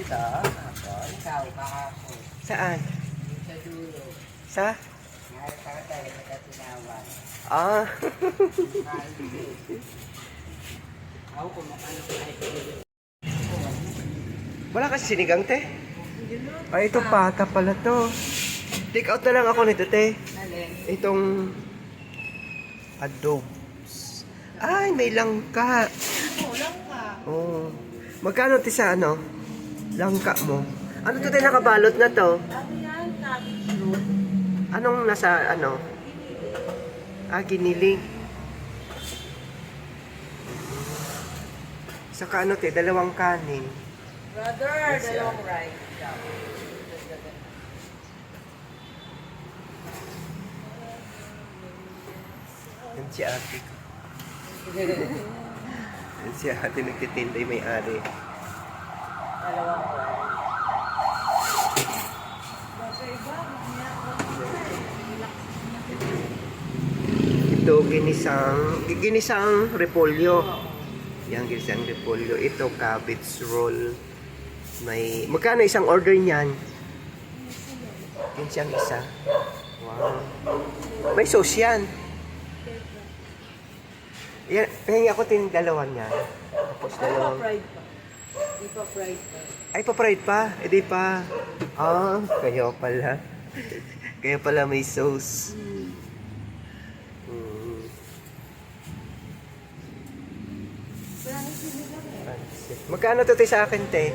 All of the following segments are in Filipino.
dito. Ako, ikaw, kahapon. Saan? Sa dulo. Sa? Nakakatay, nagkatinawan. Ah. Ako kung ano pa ito. Wala kasi sinigang, te. Ay, ito pata pala to. Take out na lang ako nito, te. Itong adobes. Ay, may langka. Kulang ka. Oh. Magkano ti sa ano? Langka mo. Ano to tayo nakabalot na to? Ano. Anong nasa ano? Ah, giniling. Saka ano te, dalawang kanin. Brother, Yes, dalawang rice. Yan si ate ko. Yan si ate nagtitinda yung may-ari. Dalawang rice. Ito, ginisang, ginisang repolyo. Yan, ginisang repolyo. Ito, cabbage roll. May, magkano isang order niyan? Yan siyang isa. Wow. May sauce yan. Yan, pahingi ako tin dalawa niyan. Tapos dalawang, fried pa. Ay, pa-fried pa? Eh, di pa. Ah, kaya pala. kaya pala may sauce. Mm. Pansit. Magkano to te sa akin, te?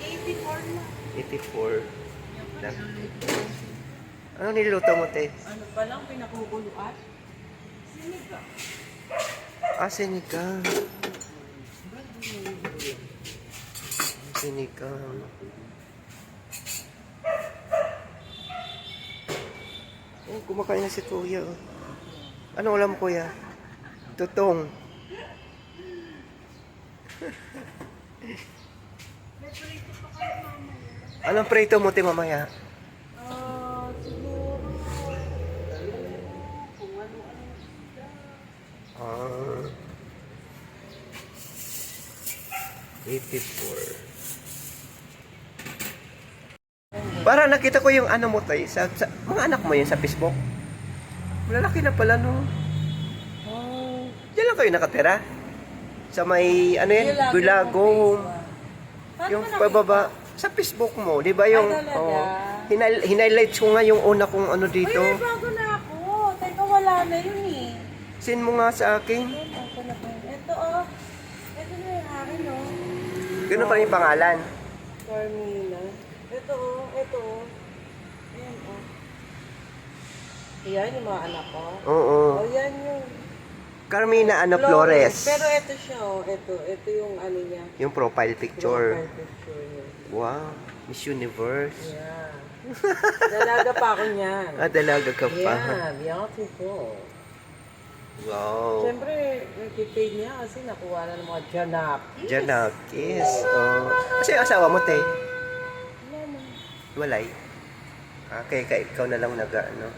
84 na. 84. Lang. Ano niluto mo, te? Ano pa lang pinakukuluan? Sinigang. Ah, sinigang. Sinigang. Oh, kumakain na si Kuya. oh. Ano ulam, Kuya? Tutong. Anong prito mo, te, mamaya? Ano-ano. Ah. 84. Para nakita ko yung ano mo tayo, sa, sa, mga anak mo yun sa Facebook. Malalaki na pala no. Oh. Diyan lang kayo nakatira? Sa may, ano yan, Bulago. Yung pababa, sa Facebook mo, di ba yung, Ay, talaga? oh, hinal, hinhighlights ko nga yung una kong ano dito. Uy, may bago na ako. Teka, wala na yun eh. Send mo nga sa akin. Ito oh. Ito na yung akin oh. Ganun pa rin yung pangalan. Carmina. Ito oh. Ito oh. Ayan oh. Ayan yung mga anak ko. Oo. Oh, yan yung Carmina ano Flores. Pero ito siya oh. Ito. Ito yung ano niya. Yung profile picture. Profile picture niya. Wow. Miss Universe. Yeah. Dalaga pa ako niyan. Ah, dalaga ka pa. Yeah, beautiful. Wow. Siyempre, nagtitake niya kasi nakuha na ng mga janapis. Janakis. Oh. Kasi asawa mo, te. Walay. Ah, kaya, kaya ikaw na lang nag ano.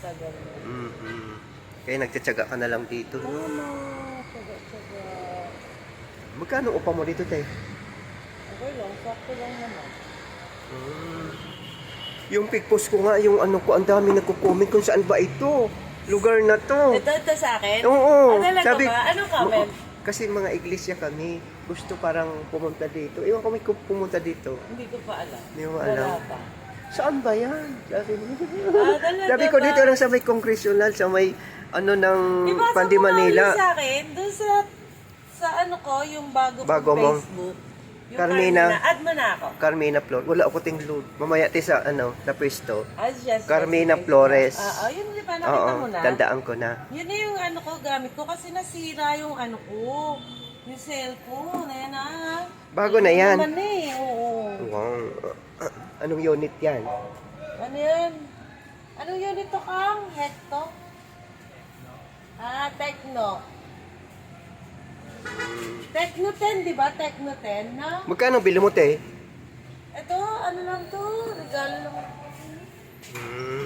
Tagal na. Mm-mm. Kaya nagtsatsaga ka na lang dito. no? Mama, tsaga-tsaga. Magkano upa mo dito, te? Okay lang, sakto lang naman. Mm. Yung pic post ko nga, yung ano ko, ang dami nagko-comment kung saan ba ito. Lugar na to. Ito, ito sa akin? Oo. Ah, talaga ba? Anong comment? Kasi mga iglesia kami, gusto parang pumunta dito. Iwan kami kung pumunta dito. Hindi ko pa alam. Hindi mo Wala alam. pa. Saan ba yan? Sabi. Ah, Sabi ko dito lang sa may congressional, sa may ano ng Ibasa Pandi Manila. ulit sa akin, doon sa, sa ano ko, yung bago, Bago kong? Facebook. Carmina. Add mo na ako. Carmina Flores. Wala ako ting load. Mamaya ti sa ano, sa pwesto. Ah, yes, Carmina yes. Flores. Ah, ah, yun di ba? Nakita Oo, mo na? tandaan ko na. Yun na yung ano ko, gamit ko kasi nasira yung ano ko. Yung cellphone, ayan ah. Bago na yan. Naman eh, oo. Wow. Anong unit yan? Ano yan? Anong yun ito kang? Hecto? Ah, Tecno. Tecno 10, di ba? Tecno 10 na? Magkano bili mo, te? Ito, ano lang to? Regalo lang. Hmm.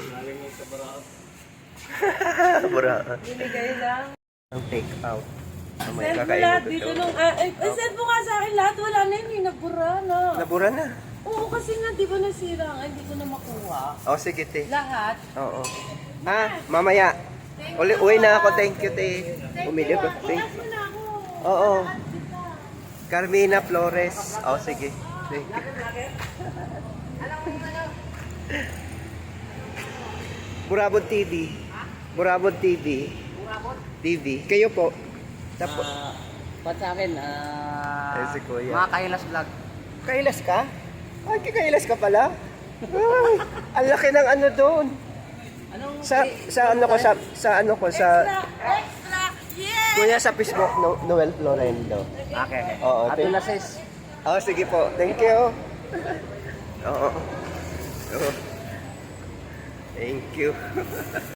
Bura. Binigay lang. Ang take out. Mamaya Send mo lahat dito to. nung... ah, ay, ay, send mo nga sa akin lahat. Wala na yun nabura na. Nabura na. Oo, kasi nga, di ba nasira nga, hindi ko na makuha. Oh, sige, te. Lahat. Oo. Ah, mamaya. Uli, uwi na ako. Thank you, te. Bumili ko. Thank mo ako. Oo. Carmina Flores. Oh, sige. Thank you. Burabon TV. Burabon TV. TV. Kayo po. Tapos, Ah, Ba't sa akin, ah, Eh, si Kuya. mga kailas vlog. kailas ka? Ay, kailas ka pala? Ay, ang laki ng ano doon. Anong Sa, sa ano ko, sa, sa ano ko, sa, Extra! Extra! Kuya sa Facebook, no, Noel Florendo. Okay, okay. Oo, thank- na sis. Oh, sige po. Thank you. Oo. Oo. Thank you.